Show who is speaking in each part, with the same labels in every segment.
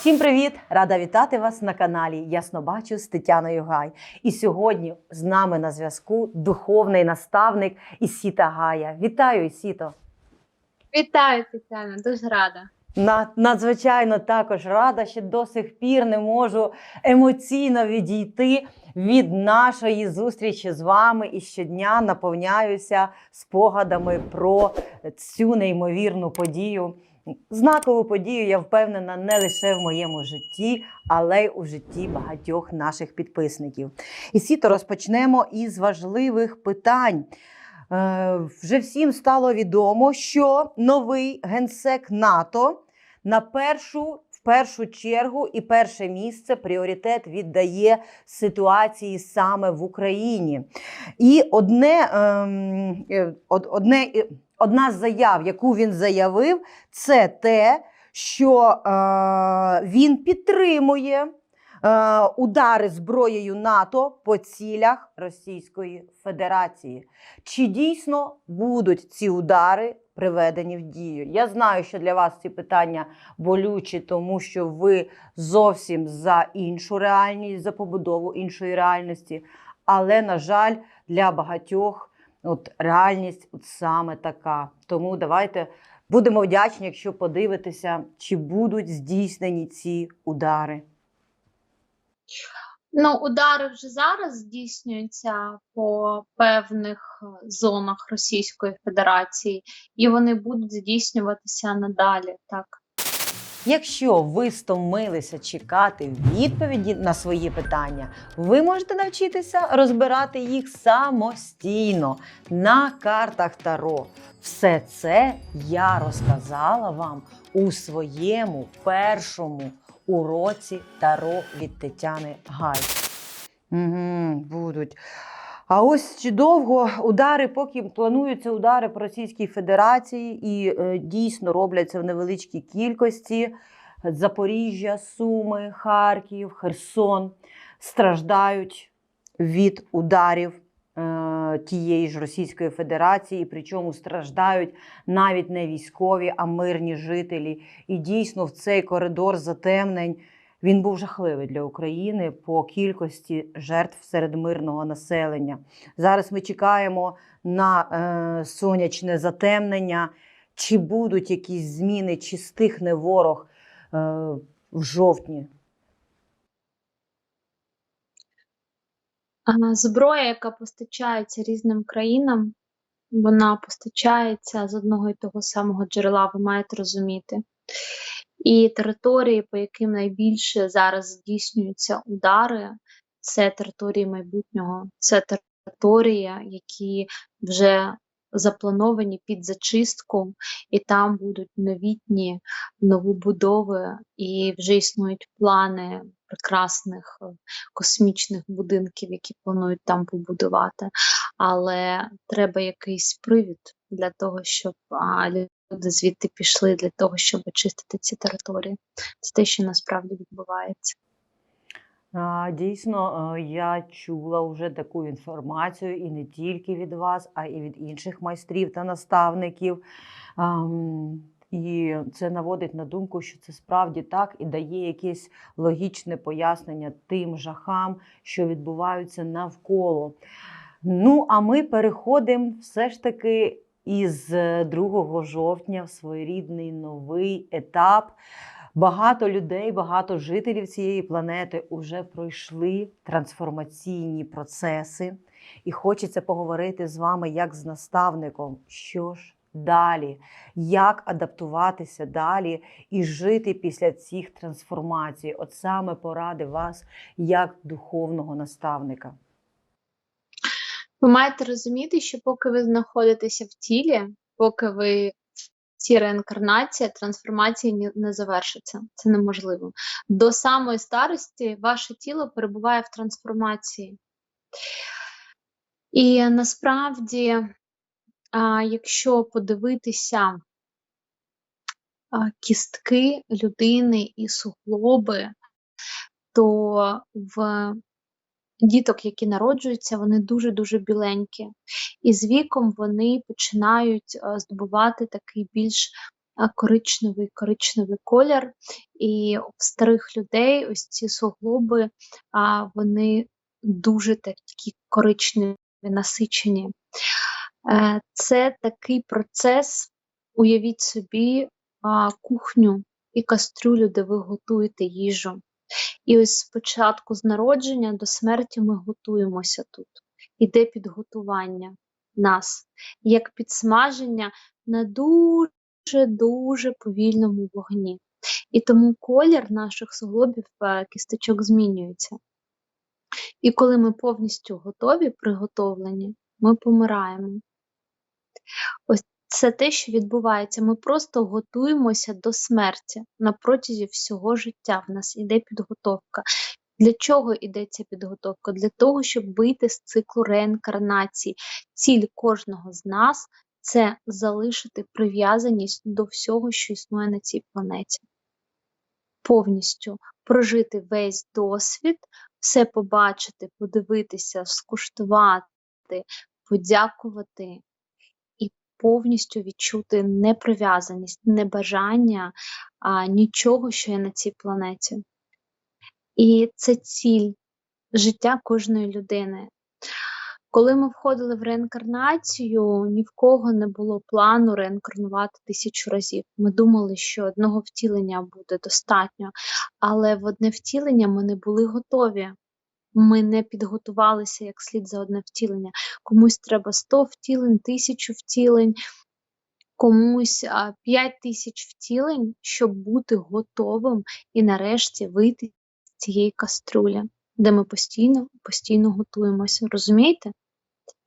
Speaker 1: Всім привіт! Рада вітати вас на каналі Ясно бачу з Тетяною Гай. І сьогодні з нами на зв'язку духовний наставник Ісіта Гая. Вітаю, Ісіто!
Speaker 2: Вітаю, Тетяна, дуже рада.
Speaker 1: Надзвичайно також рада, що до сих пір не можу емоційно відійти від нашої зустрічі з вами і щодня наповняюся спогадами про цю неймовірну подію. Знакову подію, я впевнена, не лише в моєму житті, але й у житті багатьох наших підписників. І сіто розпочнемо із важливих питань. Е, вже всім стало відомо, що новий генсек НАТО на першу, в першу чергу і перше місце пріоритет віддає ситуації саме в Україні. І одне, ем, е, одне, е, одна з заяв, яку він заявив, це те, що е, він підтримує удари зброєю НАТО по цілях Російської Федерації. Чи дійсно будуть ці удари приведені в дію? Я знаю, що для вас ці питання болючі, тому що ви зовсім за іншу реальність, за побудову іншої реальності. Але, на жаль, для багатьох от, реальність от саме така. Тому давайте будемо вдячні, якщо подивитися, чи будуть здійснені ці удари.
Speaker 2: Ну, удари вже зараз здійснюються по певних е, зонах Російської Федерації, і вони будуть здійснюватися надалі. Так.
Speaker 1: Якщо ви стомилися чекати відповіді на свої питання, ви можете навчитися розбирати їх самостійно на картах Таро. Все це я розказала вам у своєму першому уроці Таро від Тетяни Гай. Угу, будуть. А ось чи довго удари, поки плануються удари по Російській Федерації і е, дійсно робляться в невеличкій кількості. Запоріжжя, Суми, Харків, Херсон страждають від ударів тієї ж Російської Федерації, причому страждають навіть не військові, а мирні жителі. І дійсно в цей коридор затемнень він був жахливий для України по кількості жертв серед мирного населення. Зараз ми чекаємо на е, сонячне затемнення. Чи будуть якісь зміни, чи стихне ворог е, в жовтні?
Speaker 2: Зброя, яка постачається різним країнам, вона постачається з одного і того самого джерела, ви маєте розуміти. І території, по яким найбільше зараз здійснюються удари, це території майбутнього, це території, які вже заплановані під зачистку, і там будуть новітні новобудови, і вже існують плани прекрасних е, космічних будинків, які планують там побудувати. Але треба якийсь привід для того, щоб люди звідти пішли, для того, щоб очистити ці території. Це те, що насправді відбувається.
Speaker 1: Дійсно, е, я чула вже таку інформацію і не тільки від вас, а й від інших майстрів та наставників. І це наводить на думку, що це справді так і дає якесь логічне пояснення тим жахам, що відбуваються навколо. Ну, а ми переходимо все ж таки із 2 жовтня в своєрідний новий етап. Багато людей, багато жителів цієї планети вже пройшли трансформаційні процеси, і хочеться поговорити з вами як з наставником, що ж далі, як адаптуватися далі і жити після цих трансформацій. От саме поради вас як духовного наставника.
Speaker 2: Ви маєте розуміти, що поки ви знаходитеся в тілі, поки ви в цій реінкарнації, трансформація не завершиться. Це неможливо. До самої старості ваше тіло перебуває в трансформації. І насправді, а, якщо подивитися а, кістки людини і суглоби, то в діток, які народжуються, вони дуже-дуже біленькі. І з віком вони починають здобувати такий більш коричневий коричневий колір. І в старих людей ось ці суглоби, а, вони дуже такі коричневі, насичені. Е, Це такий процес, уявіть собі, кухню і кастрюлю, де ви готуєте їжу. І ось спочатку з народження до смерті ми готуємося тут. Іде підготування нас, як підсмаження на дуже-дуже повільному вогні. І тому колір наших суглобів е, кісточок змінюється. І коли ми повністю готові, приготовлені, ми помираємо. Ось це те, що відбувається. Ми просто готуємося до смерті на протязі всього життя. В нас іде підготовка. Для чого йде ця підготовка? Для того, щоб вийти з циклу реінкарнації. Ціль кожного з нас це залишити прив'язаність до всього, що існує на цій планеті. Повністю прожити весь досвід, все побачити, подивитися, скуштувати, подякувати повністю відчути неприв'язаність, небажання а, нічого, що є на цій планеті. І це ціль життя кожної людини. Коли ми входили в реінкарнацію, ні в кого не було плану реінкарнувати тисячу разів. Ми думали, що одного втілення буде достатньо, але в одне втілення ми не були готові. Ми не підготувалися як слід за одне втілення. Комусь треба 100 втілень, 1000 втілень, комусь а, 5 тисяч втілень, щоб бути готовим і нарешті вийти з цієї каструлі, де ми постійно, постійно готуємося. Розумієте?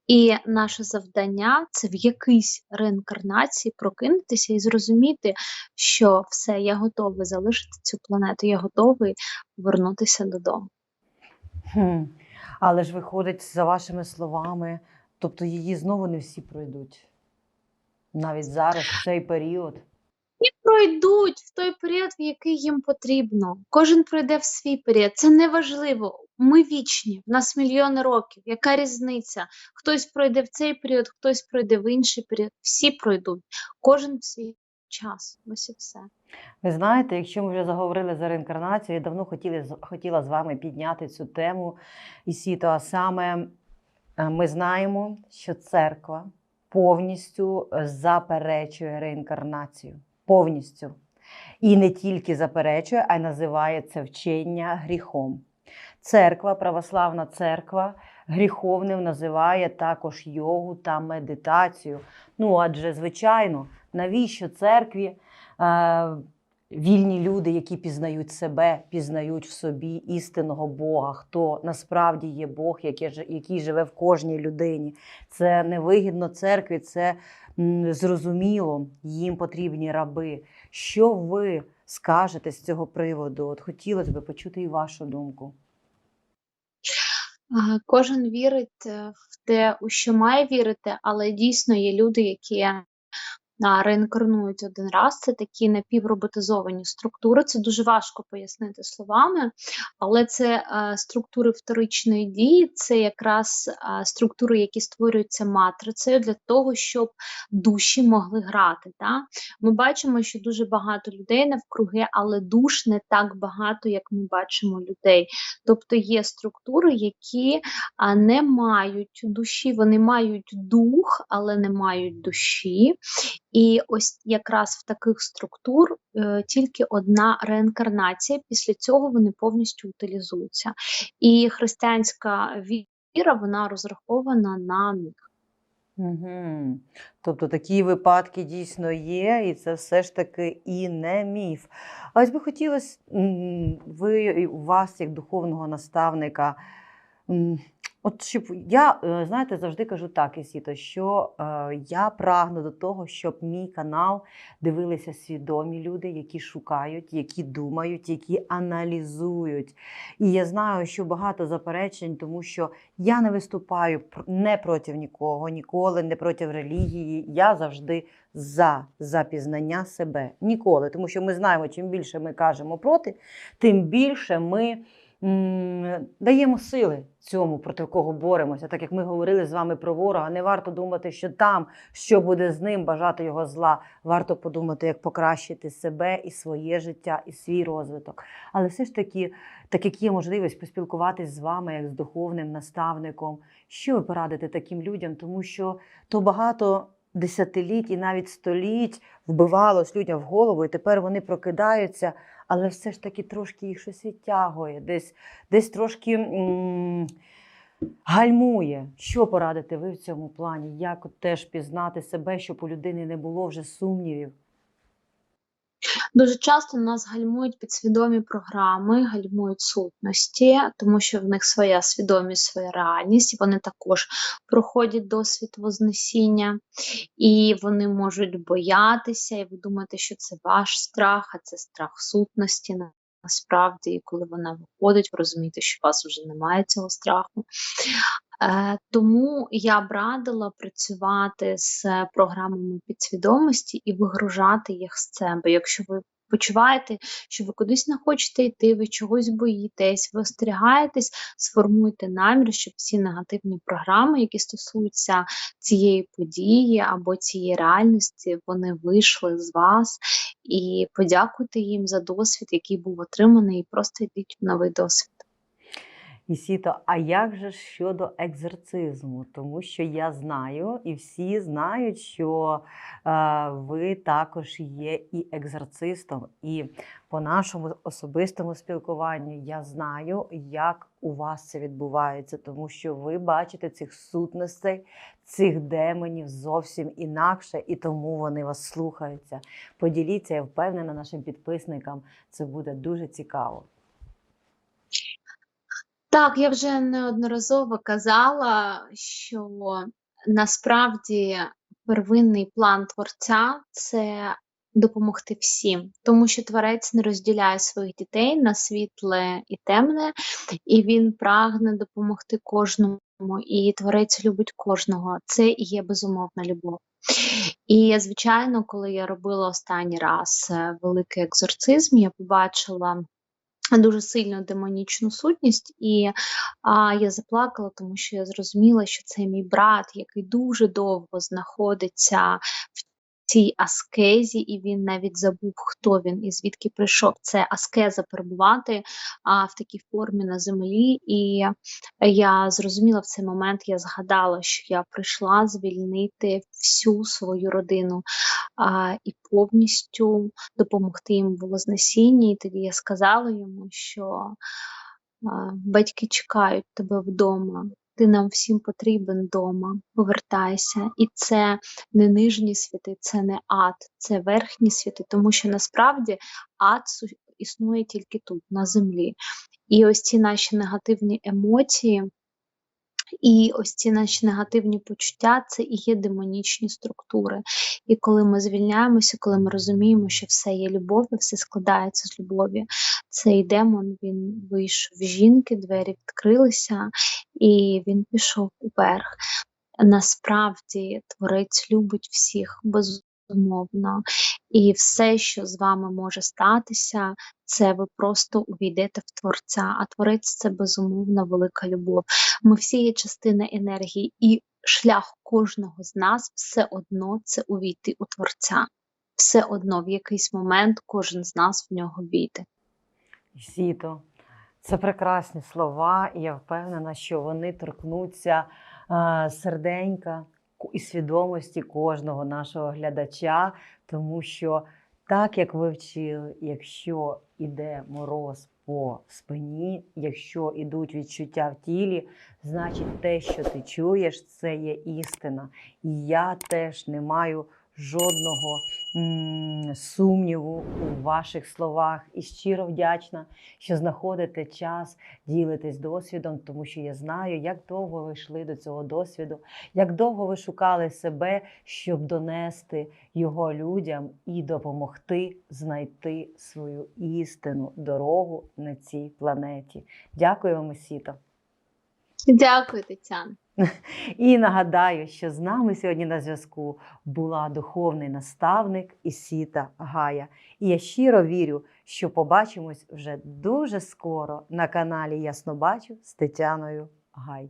Speaker 2: І наше завдання це в якійсь реінкарнації прокинутися і зрозуміти, що все, я готовий залишити цю планету, я готовий повернутися додому.
Speaker 1: Хм. Але ж виходить, за вашими словами, тобто її знову не всі пройдуть. Навіть зараз, в цей період.
Speaker 2: І пройдуть в той період, в який їм потрібно. Кожен пройде в свій період. Це не важливо. Ми вічні, в нас мільйони років. Яка різниця? Хтось пройде в цей період, хтось пройде в інший період. Всі пройдуть. Кожен в свій час. Ось і все.
Speaker 1: Ви знаєте, якщо ми вже заговорили за реінкарнацію, я давно хотіли, хотіла з вами підняти цю тему Ісіто, а саме е, ми знаємо, що церква повністю е, заперечує реінкарнацію. Повністю. І не тільки заперечує, а й називає це вчення гріхом. Церква, православна церква, гріховним називає також йогу та медитацію. Ну, адже, звичайно, навіщо церкві е, вільні люди, які пізнають себе, пізнають в собі істинного Бога, хто насправді є Бог, який, живе в кожній людині. Це невигідно церкві, це зрозуміло, їм потрібні раби. Що ви скажете з цього приводу? От хотілося б почути і вашу думку.
Speaker 2: Кожен вірить е, в те, у що має вірити, але дійсно є люди, які реінкарнують один раз. Це такі напівроботизовані структури. Це дуже важко пояснити словами, але це структури вторичної дії, це якраз структури, які створюються матрицею для того, щоб душі могли грати. Да? Ми бачимо, що дуже багато людей навкруги, але душ не так багато, як ми бачимо людей. Тобто є структури, які не мають душі, вони мають дух, але не мають душі. І ось якраз в таких структур е, тільки одна реінкарнація, після цього вони повністю утилізуються. І християнська віра вона розрахована на них.
Speaker 1: Угу. Тобто такі випадки дійсно є, і це все ж таки і не міф. А ось би хотілося, ви у вас, як духовного наставника, от щоб я, е, знаєте, завжди кажу так, Ісіто, що е, я прагну до того, щоб мій канал дивилися свідомі люди, які шукають, які думають, які аналізують. І я знаю, що багато заперечень, тому що я не виступаю не проти нікого, ніколи не проти релігії. Я завжди за, за пізнання себе. Ніколи. Тому що ми знаємо, чим більше ми кажемо проти, тим більше ми даємо сили цьому, проти кого боремося. Так як ми говорили з вами про ворога, не варто думати, що там, що буде з ним, бажати його зла. Варто подумати, як покращити себе і своє життя, і свій розвиток. Але все ж таки, так як є можливість поспілкуватись з вами, як з духовним наставником, що ви порадите таким людям, тому що то багато десятиліть і навіть століть вбивалось людям в голову, і тепер вони прокидаються, але все ж таки трошки їх щось відтягує, десь, десь трошки м- гальмує. Що порадите ви в цьому плані? Як теж пізнати себе, щоб у людини не було вже сумнівів?
Speaker 2: Дуже часто нас гальмують підсвідомі програми, гальмують сутності, тому що в них своя свідомість, своя реальність, вони також проходять досвід вознесіння, і вони можуть боятися, і ви думаєте, що це ваш страх, а це страх сутності. На- Насправді, коли вона виходить, ви розумієте, що у вас вже немає цього страху. Е, тому я б радила працювати з програмами підсвідомості і вигружати їх з себе. Якщо ви почуваєте, що ви кудись не хочете йти, ви чогось боїтесь, ви остерігаєтесь, сформуйте намір, щоб всі негативні програми, які стосуються цієї події або цієї реальності, вони вийшли з вас. І подякуйте їм за досвід, який був отриманий, і просто йдіть в новий досвід.
Speaker 1: Ісіто, а як же щодо екзорцизму? Тому що я знаю, і всі знають, що е, ви також є і екзорцистом. І по нашому особистому спілкуванню я знаю, як у вас це відбувається, тому що ви бачите цих сутностей, цих демонів зовсім інакше, і тому вони вас слухаються. Поділіться, я впевнена нашим підписникам, це буде дуже цікаво.
Speaker 2: Так, я вже неодноразово казала, що насправді первинний план творця це допомогти всім, тому що творець не розділяє своїх дітей на світле і темне, і він прагне допомогти кожному, і творець любить кожного. Це і є безумовна любов. І, звичайно, коли я робила останній раз е, великий екзорцизм, я побачила дуже сильну демонічну сутність, і а, я заплакала, тому що я зрозуміла, що це мій брат, який дуже довго знаходиться в цій аскезі, і він навіть забув, хто він і звідки прийшов. Це аскеза перебувати а, в такій формі на землі. І я зрозуміла в цей момент, я згадала, що я прийшла звільнити всю свою родину а, і повністю допомогти їм в вознесінні. І тоді я сказала йому, що батьки чекають тебе вдома. Ти нам всім потрібен дома, повертайся. І це не нижні світи, це не ад, це верхні світи, тому що насправді ад існує тільки тут, на землі. І ось ці наші негативні емоції, і ось ці наші негативні почуття це і є демонічні структури. І коли ми звільняємося, коли ми розуміємо, що все є любов'ю, все складається з любові, цей демон він вийшов з жінки, двері відкрилися, і він пішов уверх. Насправді творець любить всіх безумовно, і все, що з вами може статися, це ви просто увійдете в творця. А творець це безумовно велика любов. Ми всі є частина енергії, і шлях кожного з нас все одно це увійти у творця. Все одно в якийсь момент кожен з нас в нього війде.
Speaker 1: Сіто. Це прекрасні слова, і я впевнена, що вони торкнуться е, серденька і свідомості кожного нашого глядача, тому що так як ви вчили, якщо іде мороз по спині, якщо ідуть відчуття в тілі, значить те, що ти чуєш, це є істина. І я теж не маю жодного м, сумніву у ваших словах і щиро вдячна, що знаходите час ділитись досвідом, тому що я знаю, як довго ви йшли до цього досвіду, як довго ви шукали себе, щоб донести його людям і допомогти знайти свою істину, дорогу на цій планеті. Дякую вам, Сіто.
Speaker 2: Дякую, Тетяна.
Speaker 1: І нагадаю, що з нами сьогодні на зв'язку була духовний наставник Ісіта Гая. І я щиро вірю, що побачимось вже дуже скоро на каналі Ясно Бачу з Тетяною Гай.